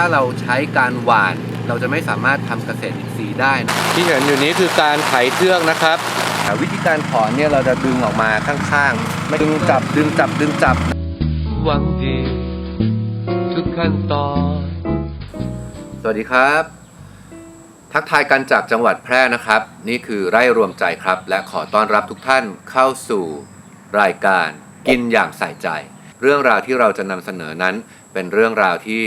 ถ้าเราใช้การหว่าน เราจะไม่สามารถทำเกษตรอินทรีย์ได้นะที่เห็นอยู่นี้คือการไถเทือกนะครับวิธีการถอนเนี่ยเราจะดึงออกมาข้างๆไม่ดึงจับดึงจับดึงจับหวังดีทุกขั้นตอนสวัสดีครับ ทักทายกันจากจังหวัดแพร่นะครับ นี่คือไร่รวมใจครับ และขอต้อนรับทุกท่านเข้าสู่รายการกินอย่างใส่ใจ เรื่องราวที่เราจะนำเสนอนั้นเป็นเรื่องราวที่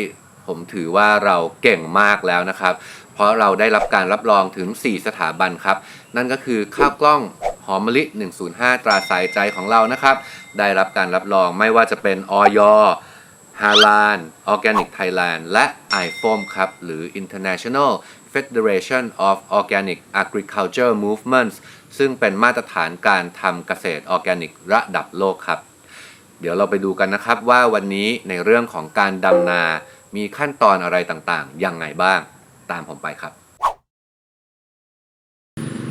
ผมถือว่าเราเก่งมากแล้วนะครับ เพราะเราได้รับการรับรองถึง 4 สถาบันครับ นั่นก็คือข้าวกล้องหอมมะลิ 105 ตราสายใจของเรานะครับ ได้รับการรับรองไม่ว่าจะเป็นออยฮาลานออร์แกนิกไทยแลนด์และ IFOM ครับ หรือ International Federation of Organic Agriculture Movements ซึ่งเป็นมาตรฐานการทำเกษตรออร์แกนิกระดับโลกครับ เดี๋ยวเราไปดูกันนะครับว่าวันนี้ในเรื่องของการดำนา มีขั้นตอนอะไรต่างๆยังไงบ้างตามผมไปครับ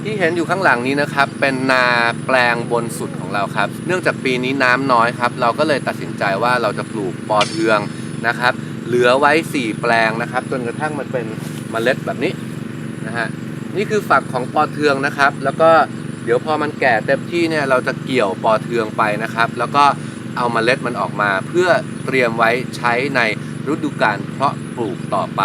ที่เห็นอยู่ข้างหลังนี้นะครับ เป็นนาแปลงบนสุดของเราครับ เนื่องจากปีนี้น้ำน้อยครับ เราก็เลยตัดสินใจว่าเราจะปลูกปอเทืองนะครับ เหลือไว้ 4 แปลงนะครับ จนกระทั่งมันเป็นเมล็ดแบบนี้นะฮะนี่คือฝักของปอเทืองนะครับ แล้วก็เดี๋ยวพอมันแก่เต็มที่เนี่ยเราจะเกี่ยวปอเทืองไปนะครับ แล้วก็เอาเมล็ดมันออกมา เพื่อเตรียมไว้ใช้ใน ฤดูกาลเพาะปลูกต่อไป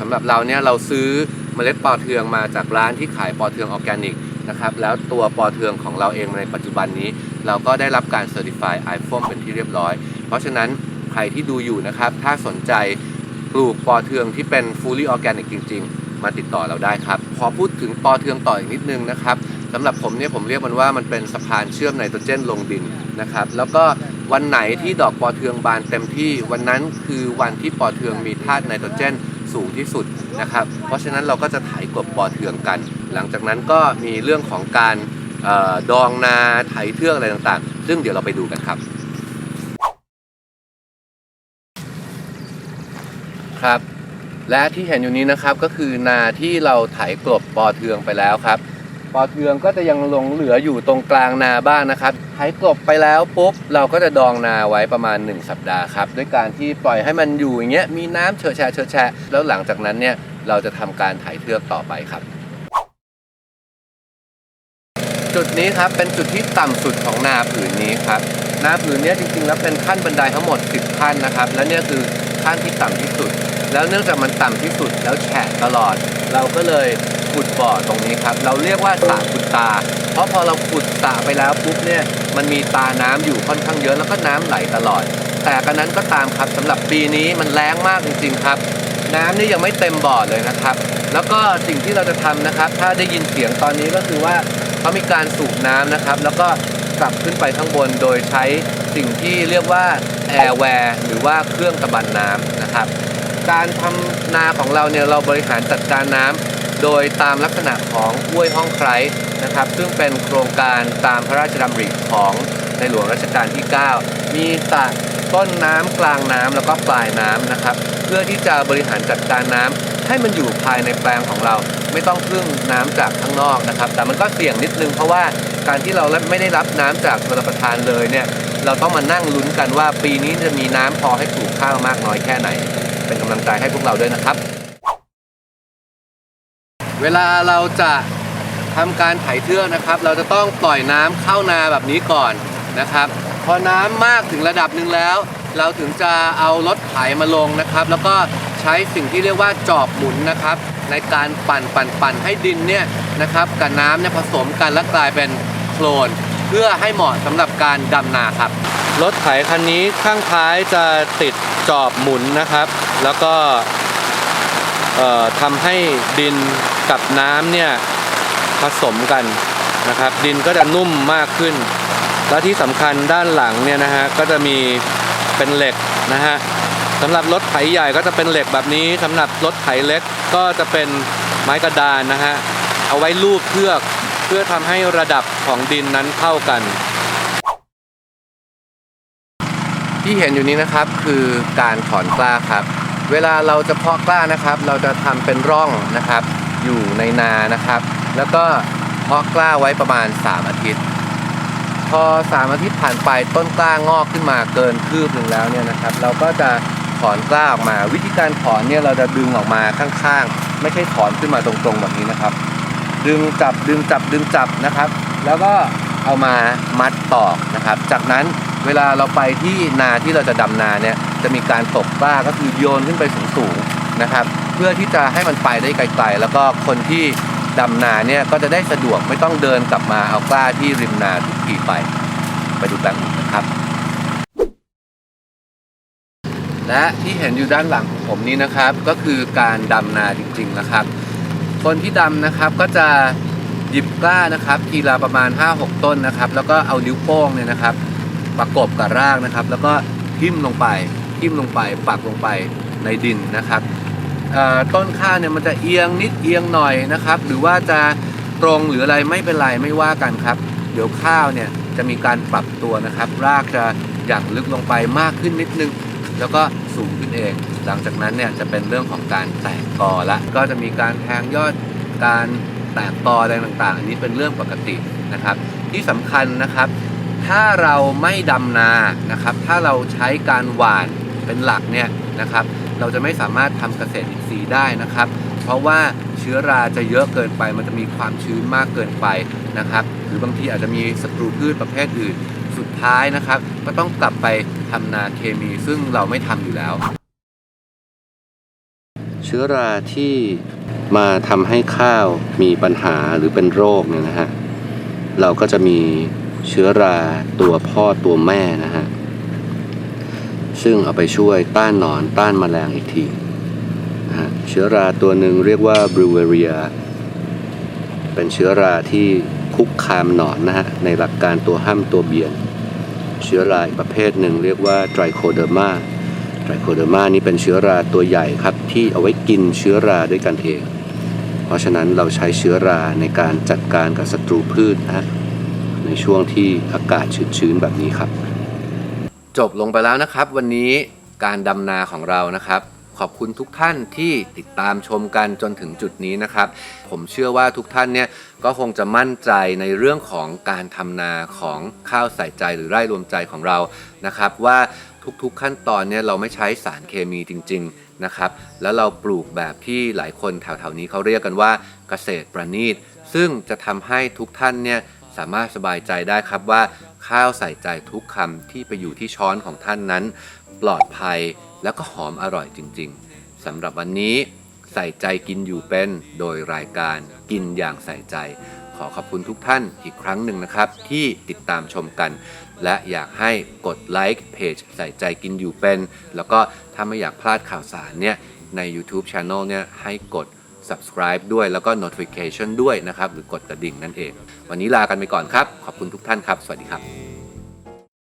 สำหรับเราเนี่ยเราซื้อเมล็ดปอเทืองมาจากร้านที่ขายปอเทืองออร์แกนิกนะครับแล้วตัวปอเทืองของเราเองในปัจจุบันนี้ เราก็ได้รับการเซอร์ติฟายไอโฟมเป็นที่เรียบร้อย เพราะฉะนั้นใครที่ดูอยู่นะครับ ถ้าสนใจปลูกปอเทืองที่เป็น fully organic จริง ๆ มาติดต่อเราได้ครับ พอพูดถึงปอเทืองต่ออีกนิดนึงนะครับสำหรับผมเนี่ยผมเรียกมันว่ามันเป็นสะพานเชื่อมไนโตรเจนลงดินนะครับ แล้วก็ วันไหนที่ดอกปอเทืองบานเต็มที่วันนั้นคือวันที่ปอเทืองมีธาตุไนโตรเจนสูงที่สุดนะครับ เพราะฉะนั้นเราก็จะไถกบปอเทืองกัน หลังจากนั้นก็มีเรื่องของการออดองนาไถเทือกอะไรต่างๆ ซึ่งเดี๋ยวเราไปดูกันครับ ครับ และที่เห็นอยู่นี้นะครับก็คือนาที่เราไถกลบปอเทืองไปแล้วครับ ปอเทืองก็จะยังหลงเหลืออยู่ตรงกลางนาบ้างนะครับไถกลบไปแล้วปุ๊บเราก็จะดองนาไว้ประมาณ 1 สัปดาห์ครับด้วยการที่ปล่อยให้มันอยู่อย่างเงี้ยมีน้ำเฉอะแฉะเฉอะแฉะแล้วหลังจากนั้นเนี่ยเราจะทำการไถเทือกต่อไปครับ จุดนี้ครับเป็นจุดที่ต่ำสุดของนาผืนนี้ครับนาผืนนี้จริงๆแล้วเป็นขั้นบันไดทั้งหมด 10 ขั้นนะครับ และเนี่ยคือขั้นที่ต่ำที่สุด แล้วเนื่องจากมันต่ำที่สุดแล้วแฉะตลอด เราก็เลย ขุดบ่อตรงนี้ครับ เราเรียกว่าสระขุดตา เพราะพอเราขุดสระไปแล้วปุ๊บเนี่ยมันมีตาน้ำอยู่ค่อนข้างเยอะแล้วก็น้ำไหลตลอด แต่กันนั้นก็ตามครับสำหรับปีนี้มันแรงมากจริง ๆครับ น้ำนี่ยังไม่เต็มบ่อเลยนะครับ แล้วก็สิ่งที่เราจะทำนะครับ ถ้าได้ยินเสียงตอนนี้ก็คือว่าเขามีการสูบน้ำนะครับ แล้วก็กลับขึ้นไปข้างบนโดยใช้สิ่งที่เรียกว่าแอร์แวร์หรือว่าเครื่องตะบันน้ำนะครับ การทำนาของเราเนี่ยเราบริหารจัดการน้ำ โดยตามลักษณะของห้วยห้องไคร้นะครับ ซึ่งเป็นโครงการตามพระราชดำริของในหลวงรัชกาลที่ 9 มีสระต้นน้ำกลางน้ำแล้วก็ปลายน้ำนะครับ เพื่อที่จะบริหารจัดการน้ำให้มันอยู่ภายในแปลงของเรา ไม่ต้องพึ่งน้ำจากข้างนอกนะครับ แต่มันก็เสี่ยงนิดนึงเพราะว่าการที่เราไม่ได้รับน้ำจากชลประทานเลยเนี่ยเราต้องมานั่งลุ้นกันว่าปีนี้จะมีน้ำพอให้ปลูกข้าวมากน้อยแค่ไหน เป็นกำลังใจให้พวกเราด้วยนะครับ เวลาเราจะทำการไถเทือกนะครับ เราจะต้องปล่อยน้ำเข้านาแบบนี้ก่อนนะครับ พอน้ำมากถึงระดับหนึ่งแล้ว เราถึงจะเอารถไถมาลงนะครับ แล้วก็ใช้สิ่งที่เรียกว่าจอบหมุนนะครับ ในการปั่นปั่นปั่นให้ดินเนี่ยนะครับกับน้ำเนี่ยผสมกันและกลายเป็นโคลนเพื่อให้เหมาะสำหรับการดำนาครับ รถไถคันนี้ข้างท้ายจะติดจอบหมุนนะครับ แล้วก็ ทำให้ดินกับน้ำเนี่ยผสมกันนะครับ ดินก็จะนุ่มมากขึ้น แล้วที่สำคัญด้านหลังเนี่ยนะฮะก็จะมีเป็นเหล็กนะฮะสำหรับรถไถใหญ่ก็จะเป็นเหล็กแบบนี้สำหรับรถไถเล็กก็จะเป็นไม้กระดานนะฮะเอาไว้ลูบเพือกเพื่อทำให้ระดับของดินนั้นเท่ากัน ที่เห็นอยู่นี้นะครับคือการถอนกล้าครับ เวลาเราจะเพาะกล้านะครับ เราจะทำเป็นร่องนะครับ อยู่ในนานะครับ แล้วก็เพาะกล้าไว้ประมาณ 3 อาทิตย์ พอ 3 อาทิตย์ผ่านไปต้นกล้างอกขึ้นมาเกินคืบหนึ่งแล้วเนี่ยนะครับ เราก็จะถอนกล้าออกมา วิธีการถอนเนี่ยเราจะดึงออกมาข้างๆ ไม่ใช่ถอนขึ้นมาตรงๆแบบนี้นะครับ ดึงจับดึงจับดึงจับนะครับ แล้วก็เอามามัดตอกนะครับ จากนั้นเวลาเราไปที่นาที่เราจะดำนาเนี่ย จะมีการตกกล้าก็คือโยนขึ้นไปสูงๆนะครับ เพื่อที่จะให้มันไปได้ไกลๆ แล้วก็คนที่ดำนาเนี่ยก็จะได้สะดวกไม่ต้องเดินกลับมาเอากล้าที่ริมนาทุกทีไป ไปดูแปลงอื่นนะครับ และที่เห็นอยู่ด้านหลังของผมนี้นะครับ ก็คือการดำนาจริง ๆนะครับ คนที่ดำนะครับก็จะหยิบกล้านะครับทีละประมาณ 5-6 ต้นนะครับ แล้วก็เอานิ้วโป้งเนี่ยนะครับ ประกบกับรากนะครับ แล้วก็ทิ่มลงไป ทิ่มลงไป ปักลงไปในดินนะครับต้นข้าวเนี่ยมันจะเอียงนิดเอียงหน่อยนะครับ หรือว่าจะตรงหรืออะไรไม่เป็นไรไม่ว่ากันครับ เดี๋ยวข้าวเนี่ยจะมีการปรับตัวนะครับ รากจะหยั่งลึกลงไปมากขึ้นนิดนึง แล้วก็สูงขึ้นเอง หลังจากนั้นเนี่ยจะเป็นเรื่องของการแตกกอละก็จะมีการแทงยอดการแตกกออะไรต่างๆ อันนี้เป็นเรื่องปกตินะครับ ที่สำคัญนะครับ ถ้าเราไม่ดำนานะครับ ถ้าเราใช้การหว่าน เป็นหลักเนี่ยนะครับเราจะไม่สามารถทำเกษตรอินทรีย์ได้นะครับ เพราะว่าเชื้อราจะเยอะเกินไป มันจะมีความชื้นมากเกินไปนะครับหรือบางทีอาจจะมีศัตรูพืชประเภทอื่นสุดท้ายนะครับ ก็ต้องกลับไปทำนาเคมีซึ่งเราไม่ทำอยู่แล้ว เชื้อราที่มาทำให้ข้าวมีปัญหาหรือเป็นโรคเนี่ยนะฮะเราก็จะมีเชื้อราตัวพ่อตัวแม่นะฮะ ซึ่งเอาไปช่วยต้านหนอนต้านแมลงอีกทีนะฮะเชื้อราตัวหนึ่งเรียกว่าบรูเวเรียเป็นเชื้อราที่คุกคามหนอนนะฮะในหลักการตัวห้ามตัวเบียน เชื้อราอีกประเภทหนึ่งเรียกว่าไตรโคเดอร์มาไตรโคเดอร์มานี่เป็นเชื้อราตัวใหญ่ครับที่เอาไว้กินเชื้อราด้วยกันเอง เพราะฉะนั้นเราใช้เชื้อราในการจัดการกับศัตรูพืชนะฮะในช่วงที่อากาศชื้นๆแบบนี้ครับ จบลงไปแล้วนะครับ วันนี้การดำนาของเรานะครับ ขอบคุณทุกท่านที่ติดตามชมกันจนถึงจุดนี้นะครับ ผมเชื่อว่าทุกท่านเนี่ยก็คงจะมั่นใจในเรื่องของการทำนาของข้าวใส่ใจหรือไร่รวมใจของเรานะครับ ว่าทุกๆขั้นตอนเนี่ยเราไม่ใช้สารเคมีจริง ๆนะครับ แล้วเราปลูกแบบที่หลายคนแถวๆนี้เขาเรียกกันว่าเกษตรประณีตซึ่งจะทำให้ทุกท่านเนี่ยสามารถสบายใจได้ครับว่า ข้าวใส่ใจทุกคำที่ไปอยู่ที่ช้อนของท่านนั้น ปลอดภัยแล้วก็หอมอร่อยจริงๆสำหรับวันนี้ใส่ใจกินอยู่เป็นโดยรายการกินอย่างใส่ใจ ขอขอบคุณทุกท่านอีกครั้งหนึ่งนะครับ ที่ติดตามชมกัน และอยากให้กดไลค์เพจใส่ใจกินอยู่เป็น แล้วก็ถ้าไม่อยากพลาดข่าวสารเนี่ยใน YouTube Channel เนี่ยให้กด subscribe ด้วยแล้วก็ notification ด้วยนะครับ หรือกดกระดิ่งนั่นเอง วันนี้ลากันไปก่อนครับ ขอบคุณทุกท่านครับ สวัสดีครับ